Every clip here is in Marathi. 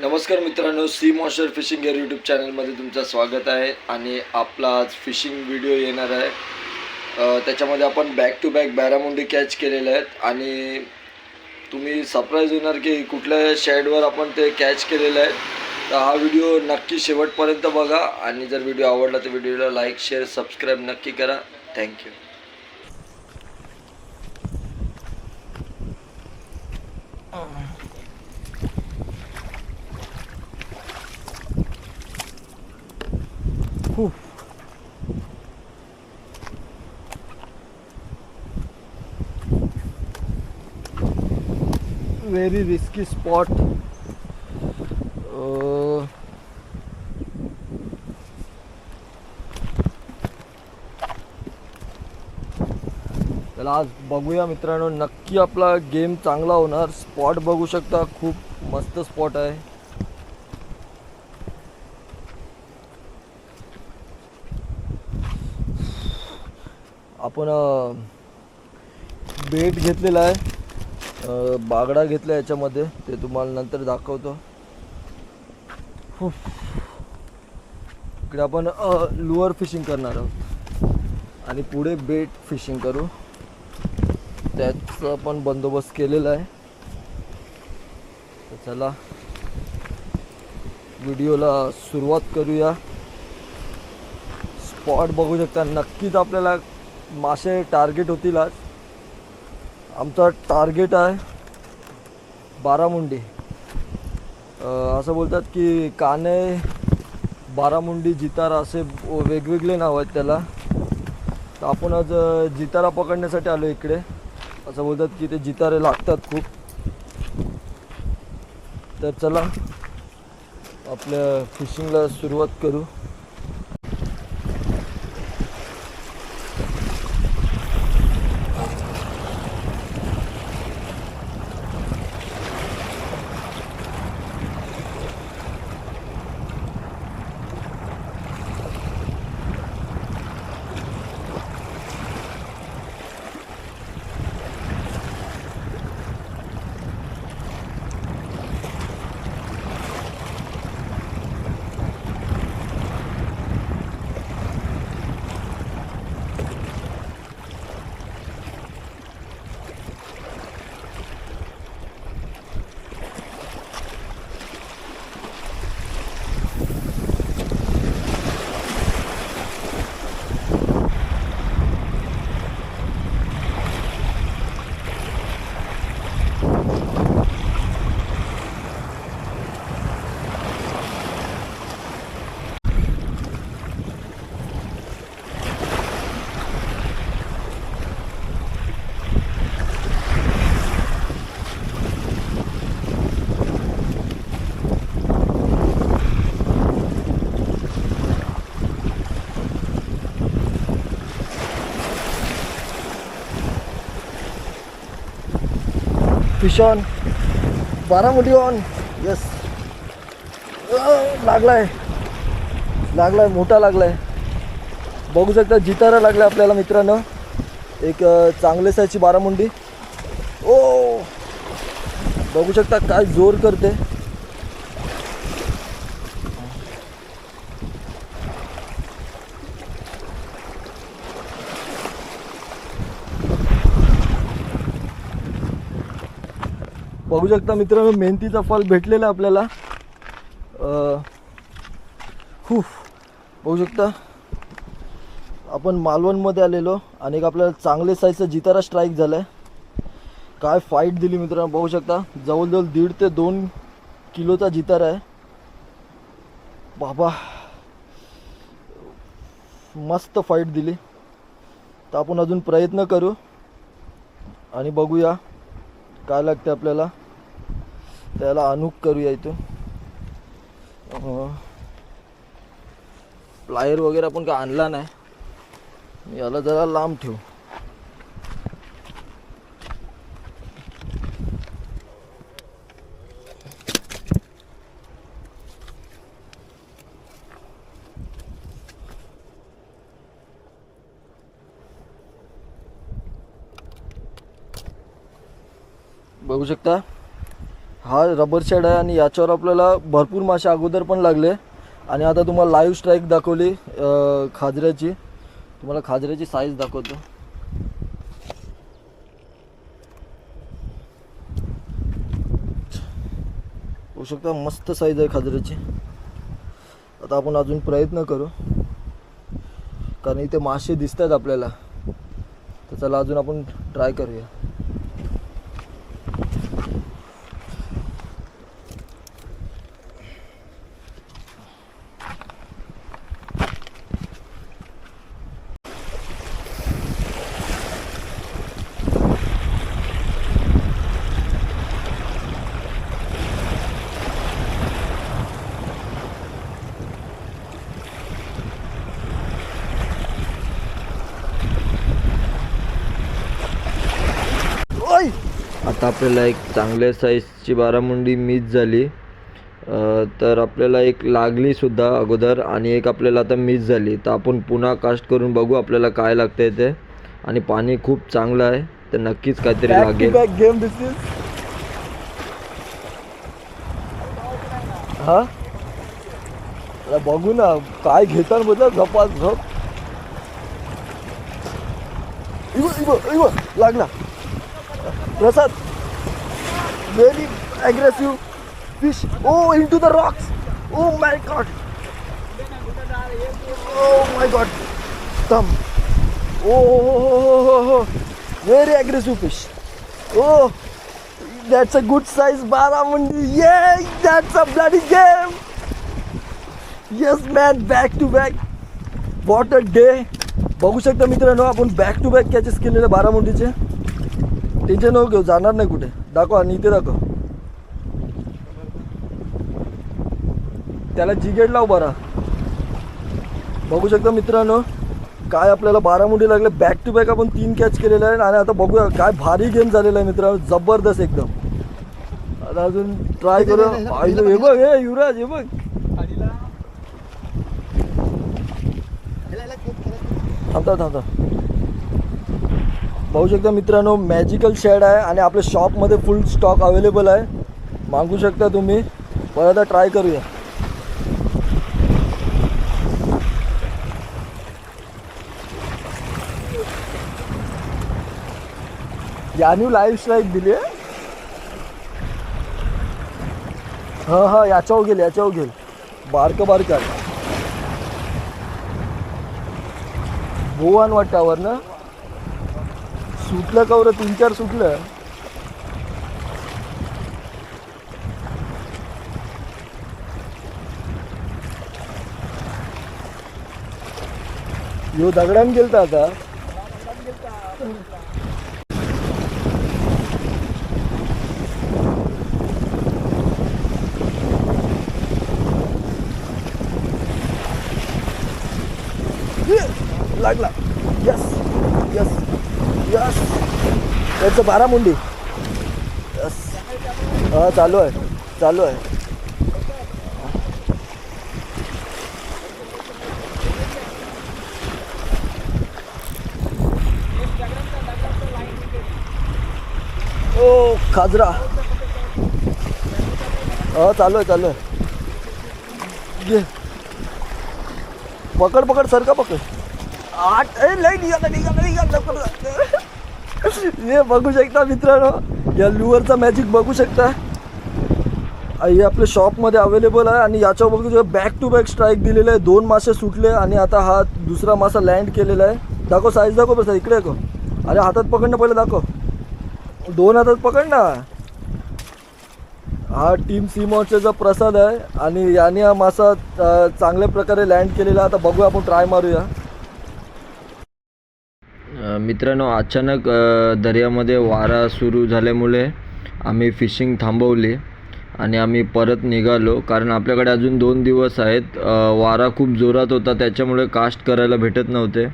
नमस्कार मित्रांनो सी मॉन्स्टर फिशिंग एअर यूट्यूब चॅनलमध्ये तुमचं स्वागत आहे आणि आपला आज फिशिंग व्हिडिओ येणार आहे. त्याच्यामध्ये आपण back to back barramundi catch केलेले आहेत आणि तुम्ही सरप्राईज होणार की कुठल्या शेडवर आपण ते कॅच केलेलं आहे तर हा व्हिडिओ नक्की शेवटपर्यंत बघा आणि जर व्हिडिओ आवडला तर व्हिडिओला लाईक शेअर सबस्क्राईब नक्की करा. थँक्यू खूप व्हेरी रिस्की स्पॉट त्याला आज बघूया मित्रांनो नक्की आपला गेम चांगला होणार. स्पॉट बघू शकता खूप मस्त स्पॉट आहे. आपण बेट घेतलेला आहे. बागडा घेतला याच्यामध्ये. ते तुम्हाला नंतर दाखवतो. इकडे आपण लुअर फिशिंग करणार आहोत. आणि पुढे बेट फिशिंग करू. त्याचा पण बंदोबस्त केलेला आहे. तर चला व्हिडिओला सुरुवात करूया. स्पॉट बघू शकता. नक्कीच आपल्याला मासे टार्गेट होतील आज. आमचा टार्गेट आहे बारामुंडी. असं बोलतात की काने बारामुंडी जितारा असे वेगवेगळे नाव आहेत त्याला. तर आपण आज जितारा पकडण्यासाठी आलो इकडे. असं बोलतात की ते जितारे लागतात खूप. तर चला आपल्या फिशिंगला सुरुवात करू. Fish on barramundi on yes लागलाय. लागलाय मोठा लागलाय. बघू शकता जितारा लागला आपल्याला मित्रांनो. एक चांगले साईजची बारामुंडी. ओ! बघू शकता काय जोर करते. बघू शकता मित्रांनो मेहनतीचा फल भेटलेला आपल्याला. खूप बघू शकता. आपण मालवणमध्ये आलेलो आणि एक आपल्याला चांगले साईजचा जितारा स्ट्राईक झाला आहे काय फाईट दिली मित्रांनो बघू शकता. जवळजवळ दीड ते दोन किलोचा जितारा आहे. बाबा मस्त फाईट दिली. तर आपण अजून प्रयत्न करू आणि बघूया. काय लागते आपल्याला? त्याला अनुक करूया इथून. प्लायर वगैरे आपण काय आणला नाही. याला जरा लांब ठेवू. बघू शकता. हा रबर शेड आहे आणि याच्यावर आपल्याला भरपूर मासे अगोदर पण लागले. आणि आता तुम्हाला लाईव्ह स्ट्राईक दाखवली खाजऱ्याची. तुम्हाला खाजऱ्याची साईज दाखवतो. होऊ शकता मस्त साईज आहे खाजऱ्याची. आता आपण अजून प्रयत्न करू. कारण इथे मासे दिसतात आपल्याला. तर चला अजून आपण ट्राय करूया. आता आपल्याला एक चांगल्या साईजची बारामुंडी मिस झाली. तर आपल्याला एक लागली सुद्धा अगोदर आणि एक आपल्याला आता मिस झाली. तर आपण पुन्हा कास्ट करून बघू आपल्याला काय लागतंय ते. आणि पाणी खूप चांगलं आहे तर नक्कीच काहीतरी लागेल. गेम हा? बघू ना काय घेतात बघा झपास झप. लागला. Prasad very aggressive fish oh into the rocks oh my God oh my God them oh हो very aggressive fish oh that's a good size barramundi yeah that's a bloody game yes man back to back what a day बघू शकता मित्रांनो आपण बॅक टू बॅक कॅचेस केलेले बारामुंडीचे टेन्शन नको घेऊ जाणार नाही कुठे. दाखव आणि इथे दाखव. त्याला जिगेट लाव बरा बघू शकता मित्रांनो काय आपल्याला बारामुंडी लागले. बॅक टू बॅक आपण तीन कॅच केलेले आहे आणि आता बघूया काय भारी गेम झालेला आहे मित्रांनो. जबरदस्त एकदम. आता अजून ट्राय करू. हे बघ हे युवराज हे बघ. थांबता थांबता. पाहू शकता मित्रांनो मॅजिकल शेड आहे आणि आपल्या शॉपमध्ये फुल स्टॉक अवेलेबल आहे. मागू शकता तुम्ही. परत आता ट्राय करूया. यानी लाईफ स्ट्राईक दिली आहे. हां हां याच्यावर गेल याच्यावर गेल. बारकं बारकं आहे. भुवन वाटावर ना? सुटलं कवर तीन चार सुटलं. यो दगडान गेलता आता ये, लागला यस यस यस त्याचं बारामुंडी यस हा चालू आहे चालू आहे. ओ खाजरा. हा चालू आहे चालू आहे. घे पकड पकड सरका पकड. आठ ए लई निघाला निघाला निघाला लवकर. हे बघू शकता मित्रांनो या लुअरचा मॅजिक बघू शकता. हे आपल्या शॉपमध्ये अवेलेबल आहे आणि याच्यावर बघू बॅक टू बॅक स्ट्राईक दिलेलं आहे. दोन मासे सुटले आणि आता हा दुसरा मासा लँड केलेला आहे. दाखव साईज दाखव बसा इकडे दाखव अरे हातात पकडणं पहिले दाखव. दोन हातात पकड ना हा टीम सीमॉर्चचा प्रसाद आहे आणि याने हा मासा चांगल्या प्रकारे लँड केलेला आहे. आता बघूया आपण ट्राय मारूया. मित्रांनो अचानक दर्यामध्ये वारा सुरू झाल्यामुळे आम्ही फिशिंग थांबवली आणि आम्ही परत निघालो. कारण आपल्याकडे अजून दोन दिवस आहेत. वारा खूप जोरात होता त्याच्यामुळे कास्ट करायला भेटत नव्हते.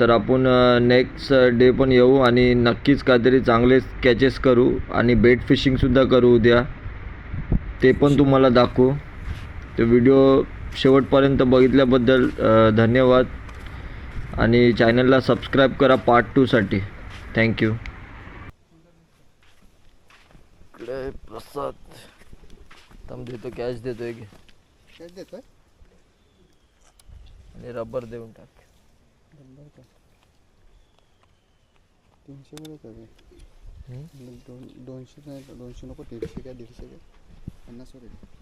तर आपण नेक्स्ट डे पण येऊ आणि नक्कीच काहीतरी चांगले कॅचेस करू आणि बेट फिशिंगसुद्धा करू उद्या. ते पण तुम्हाला दाखवू. तर व्हिडिओ शेवटपर्यंत बघितल्याबद्दल धन्यवाद. आणि चॅनलला सबस्क्राईब करा पार्ट टूसाठी थँक्यू इकडे प्रसाद. तम देतो कॅश देतोय की? काय देतोय? आणि रबर देऊन टाक. तीनशे मध्ये दोनशे नाही दोनशे नको दीडशे काय दीडशे काय पन्नास वर येईल.